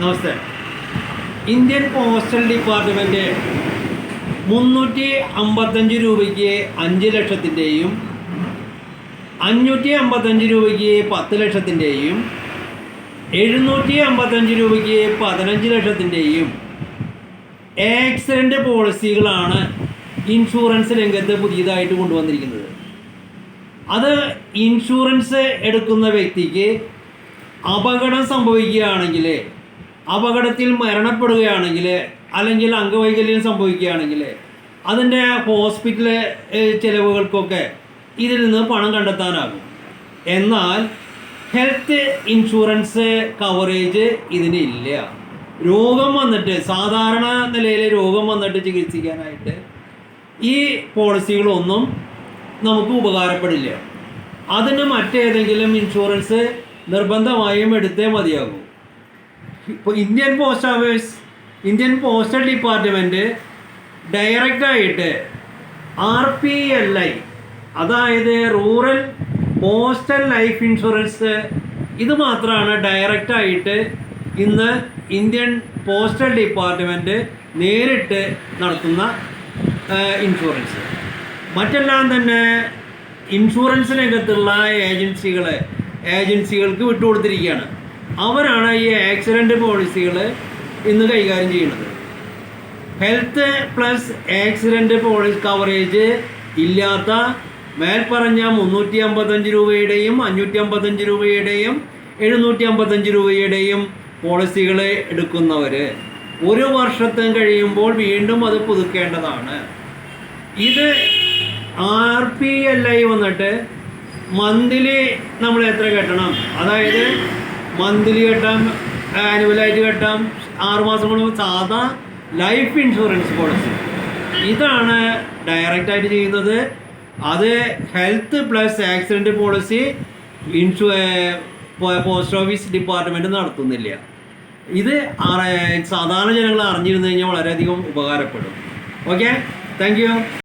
നമസ്തേ. Indian postal department മുന്നൂറ്റി അമ്പത്തഞ്ച് രൂപയ്ക്ക് അഞ്ച് ലക്ഷത്തിന്റെയും അഞ്ഞൂറ്റി അമ്പത്തഞ്ച് രൂപയ്ക്ക് പത്ത് ലക്ഷത്തിന്റെയും എഴുന്നൂറ്റി അമ്പത്തഞ്ച് രൂപയ്ക്ക് പതിനഞ്ച് ലക്ഷത്തിന്റെയും ആക്സിഡന്റ് പോളിസികളാണ് ഇൻഷുറൻസ് രംഗത്ത് പുതിയതായിട്ട് കൊണ്ടുവന്നിരിക്കുന്നത്. അത് ഇൻഷുറൻസ് എടുക്കുന്ന വ്യക്തിക്ക് അപകടം സംഭവിക്കുകയാണെങ്കിൽ അപകടത്തിൽ മരണപ്പെടുകയാണെങ്കിൽ അല്ലെങ്കിൽ അംഗവൈകല്യം സംഭവിക്കുകയാണെങ്കിൽ അതിന്റെ ഹോസ്പിറ്റൽ ചിലവുകൾക്കൊക്കെ ഇതിൽ നിന്ന് പണം കണ്ടെത്താനാകും. എന്നാൽ ഹെൽത്ത് ഇൻഷുറൻസ് കവറേജ് ഇതിന് ഇല്ല. രോഗം വന്നിട്ട് സാധാരണ നിലയിൽ രോഗം വന്നിട്ട് ചികിത്സിക്കാനായിട്ട് ഈ പോളിസികളൊന്നും നമുക്ക് ഉപകാരപ്പെടില്ല. അതിന് മറ്റേതെങ്കിലും ഇൻഷുറൻസ് നിർബന്ധമായും എടുത്തേ മതിയാകൂ. ഇപ്പോൾ Indian post office Indian postal department ഡയറക്റ്റായിട്ട് ആർ പി എൽ ഐ അതായത് റൂറൽ പോസ്റ്റൽ ലൈഫ് ഇൻഷുറൻസ് ഇത് മാത്രമാണ് ഡയറക്റ്റായിട്ട് ഇന്ന് ഇന്ത്യൻ പോസ്റ്റൽ ഡിപ്പാർട്ട്മെന്റ് നേരിട്ട് നടത്തുന്ന ഇൻഷുറൻസ് മറ്റെല്ലാം തന്നെ ഇൻഷുറൻസ് രംഗത്തുള്ള ഏജൻസികളെ ഏജൻസികൾക്ക് വിട്ടുകൊടുത്തിരിക്കുകയാണ് അവരാണ് ഈ ആക്സിഡന്റ് പോളിസികൾ ഇന്ന് കൈകാര്യം ചെയ്യുന്നത്. Health plus accident policy coverage ഇല്ലാത്ത മേൽപ്പറഞ്ഞ മുന്നൂറ്റി അമ്പത്തഞ്ച് രൂപയുടെയും അഞ്ഞൂറ്റി അമ്പത്തഞ്ച് രൂപയുടെയും എഴുന്നൂറ്റി അമ്പത്തഞ്ച് രൂപയുടെയും പോളിസികൾ എടുക്കുന്നവർ ഒരു വർഷത്തും കഴിയുമ്പോൾ വീണ്ടും അത് പുതുക്കേണ്ടതാണ്. ഇത് ആർ പി എൽ ഐ വന്നിട്ട് മന്ത്ലി നമ്മൾ എത്ര കെട്ടണം? അതായത് മന്ത്ലി കെട്ടാം ആനുവലായിട്ട് കെട്ടാം ആറുമാസം കൊണ്ട് സാധാ ലൈഫ് ഇൻഷുറൻസ് പോളിസി ഇതാണ് ഡയറക്റ്റായിട്ട് ചെയ്യുന്നത്. അത് ഹെൽത്ത് പ്ലസ് ആക്സിഡന്റ് പോളിസി ഇൻഷു പോസ്റ്റ് ഓഫീസ് ഡിപ്പാർട്ട്മെന്റ് നടത്തുന്നില്ല. ഇത് സാധാരണ ജനങ്ങൾ അറിഞ്ഞിരുന്നു കഴിഞ്ഞാൽ വളരെയധികം ഉപകാരപ്പെടും. Okay thank